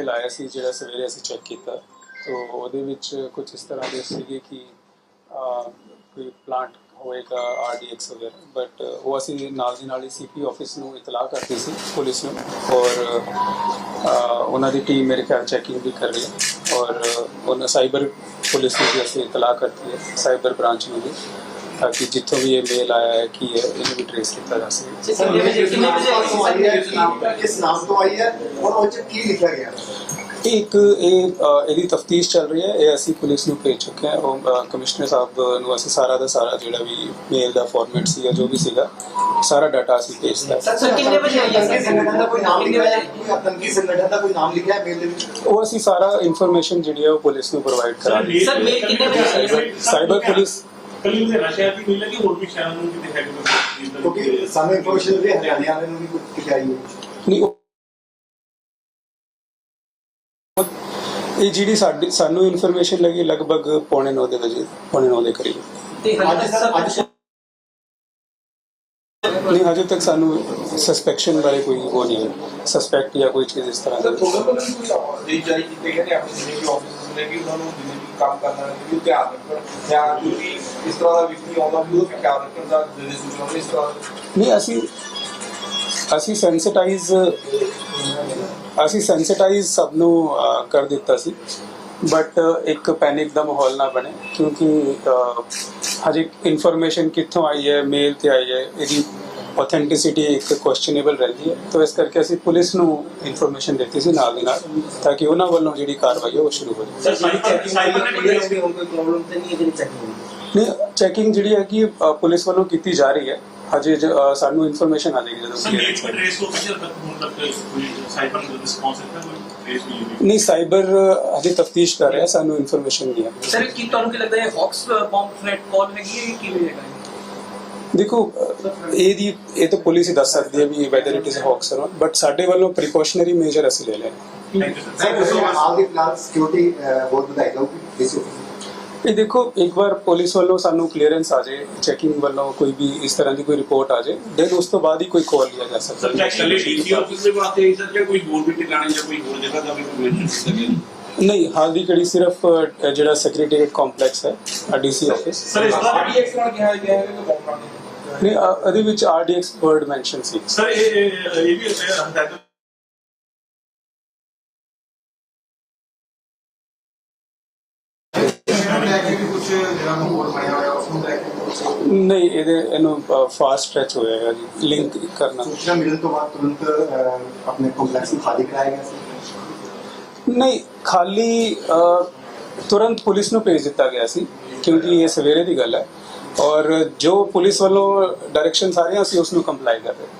Email ਆਇਆ ਸੀ, ਜਿਹੜਾ ਸਵੇਰੇ ਅਸੀਂ ਚੈੱਕ ਕੀਤਾ। ਤੋ ਉਹਦੇ ਵਿੱਚ ਕੁਝ ਇਸ ਤਰ੍ਹਾਂ ਦੇ ਸੀਗੇ ਕਿ ਕੋਈ ਪਲਾਂਟ ਹੋਏਗਾ ਆਰਡੀਐਕਸ ਵਗੈਰਾ। ਬਟ ਉਹ ਅਸੀਂ ਨਾਲ ਦੀ ਨਾਲ ਹੀ ਸੀਪੀ ਆਫਿਸ ਨੂੰ ਇਤਲਾਹ ਕਰਤੀ ਸੀ, ਪੁਲਿਸ ਨੂੰ। ਔਰ ਉਹਨਾਂ ਦੀ ਟੀਮ ਮੇਰੇ ਖਿਆਲ ਚੈਕਿੰਗ ਵੀ ਕਰ ਰਹੀ ਹੈ। ਔਰ, ਉਹਨਾਂ ਸਾਈਬਰ ਪੁਲਿਸ ਨੂੰ ਵੀ ਅਸੀਂ ਇਤਲਾਹ ਕਰਤੀ ਹੈ ਸਾਈਬਰ ਬ੍ਰਾਂਚ ਨੂੰ ਵੀ। ਤਾਂ ਕਿ ਜਿੱਥੋਂ ਵੀ ਇਹ ਮੇਲ ਆਇਆ ਹੈ ਕਿ ਇਹ- ਇਹਨੂੰ ਵੀ ਟ੍ਰੇਸ ਕੀਤਾ ਜਾ ਸਕੇ ਸਰ ਕਿਸ ਕਿੰਨੇ ਨਾਮ ਤੋਂ ਆਈ ਹੈ ਕਿਸ ਨਾਮ ਕਿਸ ਨਾਮ ਤੋਂ ਆਈ ਹੈ ਔਰ ਉਹ ਚ ਕੀ ਲਿਖਿਆ ਗਿਆ ਇਹ ਇੱਕ ਇਹ ਅ, ਇਹਦੀ ਤਫਤੀਸ਼ ਚੱਲ ਰਹੀ ਹੈ ਇਹ ਅਸੀਂ ਪੁਲਿਸ ਨੂੰ ਭੇਜ ਚੁੱਕੇ ਹਾਂ ਉਹ ਅ, ਕਮਿਸ਼ਨਰ ਸਾਹਿਬ ਨੂੰ ਅਸੀਂ ਸਾਰਾ ਦਾ ਸਾਰਾ ਜਿਹੜਾ ਵੀ ਮੇਲ ਦਾ ਫਾਰਮੈਟ ਸੀਗਾ ਜੋ ਵੀ ਸੀਗਾ ਸਾਰਾ ਡਾਟਾ ਅਸੀਂ ਭੇਜਤਾ ਹੈ। ਸਰ, ਕਿੰਨੇ ਵਜੇ ਆਈ ਹੈ ਸਰ? ਆਤੰਕੀ ਸੰਗਠਨ ਦਾ ਕੋਈ ਨਾਮ ਲਿਖਿਆ ਹੈ? ਕੋਈ ਆਤੰਕੀ ਸੰਗਠਨ ਦਾ ਕੋਈ ਨਾਮ ਲਿਖਿਆ ਹੈ ਮੇਲ ਦੇ ਵਿੱਚ ਉਹ ਅਸੀਂ ਸਾਰਾ ਇਨਫੋਰਮੇਸ਼ਨ ਜਿਹੜੀ ਹੈ ਉਹ ਪੁਲਿਸ ਨੂੰ ਪ੍ਰੋਵਾਈਡ ਕਰਾਂਗੇ ਸਰ, ਮੇਲ ਕਿੰਨੇ ਵਜੇ ਆਈ ਹੈ? ਸਾਈਬਰ ਪੁਲਿਸ ਕੱਲੀ ਲੁਧਿਆਣਾ ਸ਼ਹਿਰ ਦੀ ਕੋਈ ਲੱਗੀ ਹੋਰ ਵੀ ਸ਼ਹਿਰਾਂ ਨੂੰ ਕਿਤੇ ਹੈਗੇ ਕਿਉਂਕਿ ਸਾਨੂੰ ਇਨਫੋਰਮੇਸ਼ਨ ਮਿਲੀ ਹਰਿਆਣੇ ਵਾਲੇ ਨੂੰ ਵੀ ਕੁਝ ਲਿਖਿਆ ਹੀ ਨਹੀਂ ਉਹ- ਇਹ ਜਿਹੜੀ ਸਾਡੀ ਸਾਨੂੰ ਇਨਫੋਰਮੇਸ਼ਨ ਲੱਗੀ ਲਗਭਗ ਪੌਣੇ 9 ਦੇ ਵਜੇ ਪੌਣੇ 9 ਦੇ ਕਰੀਬ। ਤੇ ਅੱਜ ਸਰ ਅੱਜ ਨਹੀਂ ਹਜੇ ਤੱਕ ਸਾਨੂੰ ਸਸਪੈਕਸ਼ਨ ਬਾਰੇ ਕੋਈ ਉਹ ਨਹੀਂ ਹੈ। ਸਸਪੈਕਟ ਜਾਂ ਕੋਈ ਚੀਜ਼ ਇਸ ਤਰ੍ਹਾਂ ਸਰ ਦੀ ਤੁਹਾਡੇ ਵੱਲੋਂ ਵੀ ਕੋਈ ਆदेश ਜਾਰੀ ਕੀਤੇ ਗਏ ਨੇ ਆਪਣੇ ਜਿੰਨੇ ਵੀ ਆਫਿਸਰਸ ਨੇ ਕਿ ਉਹਨਾਂ ਨੂੰ ਜਿੰਨੇ ਵੀ ਕੰਮ ਕਰਨਾ ਹੈ ਕਿ ਧਿਆਨ ਰੱਖਣ। ਜਾਂ ਵੀ ਇਸ ਤਰ੍ਹਾਂ ਦਾ ਵਿਅਕਤੀ ਆਉਂਦਾ ਵੀ ਉਹਦਾ ਖਿਆਲ ਰੱਖਣ ਦਾ ਜਿਹੜੇ ਸੂਚਨਾ ਇਸ ਤਰ੍ਹਾਂ ਨਹੀਂ ਅਸੀਂ ਅਸੀਂ ਸੈਂਸਿਟਾਈਜ਼ ਅਸੀਂ ਸੈਂਸਿਟਾਈਜ਼ ਸਭ ਨੂੰ ਕਰ ਦਿੱਤਾ ਸੀ। ਬਟ ਇੱਕ ਪੈਨਿਕ ਦਾ ਮਾਹੌਲ ਨਾ ਬਣੇ ਕਿਉਂਕਿ ਹਜੇ ਇਨਫੋਰਮੇਸ਼ਨ ਕਿੱਥੋਂ ਆਈ ਹੈ ਮੇਲ ਤੇ ਆਈ ਹੈ ਇਹਦੀ ਆਥੈਂਟਿਸਿਟੀ ਇੱਕ ਕੁਐਸਚਨੇਬਲ ਰਹਿੰਦੀ ਹੈ। ਤਾਂ ਇਸ ਕਰਕੇ ਅਸੀਂ ਪੁਲਿਸ ਨੂੰ ਇਨਫੋਰਮੇਸ਼ਨ ਦਿੱਤੀ ਸੀ ਨਾਲ ਦੀ ਨਾਲ ਤਾਂ ਕਿ ਉਹਨਾਂ ਵੱਲੋਂ ਜਿਹੜੀ ਕਾਰਵਾਈ ਹੈ ਉਹ ਸ਼ੁਰੂ ਹੋ ਜਾਵੇ। ਸਰ ਸਾਈਬਰ ਸਾਈਬਰ ਨੇ ਹੁਣ ਕੋਈ ਪ੍ਰੋਬਲਮ ਤੇ ਨਹੀਂ ਹੈ ਜਿਹੜੀ ਚੈਕਿੰਗ ਨਹੀਂ ਚੈਕਿੰਗ ਜਿਹੜੀ ਹੈ ਕਿ ਪੁਲਿਸ ਵੱਲੋਂ ਕੀਤੀ ਜਾ ਰਹੀ ਹੈ। ਹਜੇ ਸਾਨੂੰ ਇਨਫੋਰਮੇਸ਼ਨ ਆ ਜਾਏਗੀ ਜਦੋਂ। ਟ੍ਰੇਸ ਹੋ ਗਿਆ ਤੱਕ ਕੋਈ ਸਾਈਬਰ ਰਿਸਪੌਂਸ ਹੈ ਟ੍ਰੇਸ ਨਹੀਂ ਸਾਈਬਰ ਹਜੇ ਤਫਤੀਸ਼ ਕਰ ਰਿਹਾ ਸਾਨੂੰ ਇਨਫੋਰਮੇਸ਼ਨ ਨਹੀਂ ਹੈ। ਸਰ ਕੀ ਤੁਹਾਨੂੰ ਕੀ ਲੱਗਦਾ ਹੈ ਹੌਕਸ ਬੰਬ ਥ੍ਰੈਟ ਕਾਲ ਹੈਗੀ ਹੈ ਕਿ ਕਿਵੇਂ ਹੈਗਾ ਹੈ? ਦੇਖੋ ਅਹ, ਇਹਦੀ ਇਹ ਤਾਂ ਪੁਲਿਸ ਹੀ ਦੱਸ ਸਕਦੀ ਹੈ ਵੀ whether it is hoax or but ਸਾਡੇ ਵੱਲੋਂ ਪ੍ਰੀਕਾਸ਼ਨਰੀ ਮੇਜਰ ਅਸੀਂ ਲੈ ਲਏ ਥੈਂਕ ਯੂ ਸਰ ਹਾਲ ਦੀ ਫਿਲਹਾਲ ਸਿਕਿਉਰਿਟੀ ਬਹੁਤ ਵਧਾਈ ਜਾਊਗੀ ਇਸ ਇਹ ਦੇਖੋ ਇੱਕ ਵਾਰ ਪੁਲਿਸ ਵੱਲੋਂ ਸਾਨੂੰ ਕਲੀਅਰੈਂਸ ਆ ਜਾਏ ਚੈਕਿੰਗ ਵੱਲੋਂ ਕੋਈ ਵੀ ਇਸ ਤਰ੍ਹਾਂ ਦੀ ਕੋਈ ਰਿਪੋਰਟ ਆ ਜਾਏ ਦੈਨ ਉਸ ਤੋਂ ਬਾਅਦ ਹੀ ਕੋਈ ਕਾਲ ਲਿਆ ਜਾ ਸਕਦਾ। ਸਰ ਚੈੱਕ ਕੱਲੇ ਡੀਸੀ ਆਫਿਸ ਦੇ ਵਾਸਤੇ ਹੀ ਸਰ ਜਾਂ ਕੋਈ ਹੋਰ ਵੀ ਟਿਕਾਣੇ ਜਾਂ ਕੋਈ ਹੋਰ ਜਗ੍ਹਾ ਦਾ ਵੀ ਕੋਈ ਮੈਂਸ਼ਨ ਸਕੇ? ਨਹੀਂ ਹਾਲ ਦੀ ਘੜੀ ਸਿਰਫ ਅਹ, ਜਿਹੜਾ ਸੈਕਟਰੀਏਟ ਕੰਪਲੈਕਸ ਹੈ ਡੀਸੀ ਆਫਿਸ ਸਰ ਇਸ ਦਾ ਆਰਡੀ ਐਕਸ ਨਾਲ ਕਿਹਾ ਗਿਆ ਹੈ ਕਿ ਨਾਲ ਨਹੀਂ? ਅਹ, ਇਹਦੇ ਵਿੱਚ ਆਰਡੀਐਕਸ ਵਰਡ ਮੈਂਸ਼ਨ ਸੀ। ਸਰ ਇਹ ਇਹ ਇਹ ਵੀ ਹਦਾਇਤ ਲੈ ਕੇ ਵੀ ਕੁਝ ਜਿਹੜਾ ਮਾਹੌਲ ਬਣਿਆ ਹੋਇਆ ਉਸ ਨੂੰ ਲੈ ਕੇ ਕੁਛ ਨਹੀਂ ਇਹਦੇ ਇਹਨੂੰ ਫਾਸਟ ਸਟ੍ਰੈਚ ਹੋਏਗਾ ਜੀ ਲਿੰਕ ਕਰਨਾ। ਸੂਚਨਾ ਮਿਲਣ ਤੋਂ ਬਾਅਦ ਤੁਰੰਤ ਅਹ, ਆਪਣੇ ਕੰਪਲੈਕਸ ਨੂੰ ਖਾਲੀ ਕਰਾਇਆ ਗਿਆ ਸੀ। ਨਹੀਂ, ਖਾਲੀ ਤੁਰੰਤ ਪੁਲਿਸ ਨੂੰ ਭੇਜ ਦਿੱਤਾ ਗਿਆ ਸੀ, ਕਿਉਂਕਿ ਇਹ ਸਵੇਰੇ ਦੀ ਗੱਲ ਹੈ। ਔਰ ਜੋ ਪੁਲਿਸ ਵੱਲੋਂ ਡਾਇਰੈਕਸ਼ਨਸ ਆ ਰਹੀਆਂ ਸੀ, ਉਸ ਨੂੰ ਕੰਪਲਾਈ ਕਰ ਰਹੇ।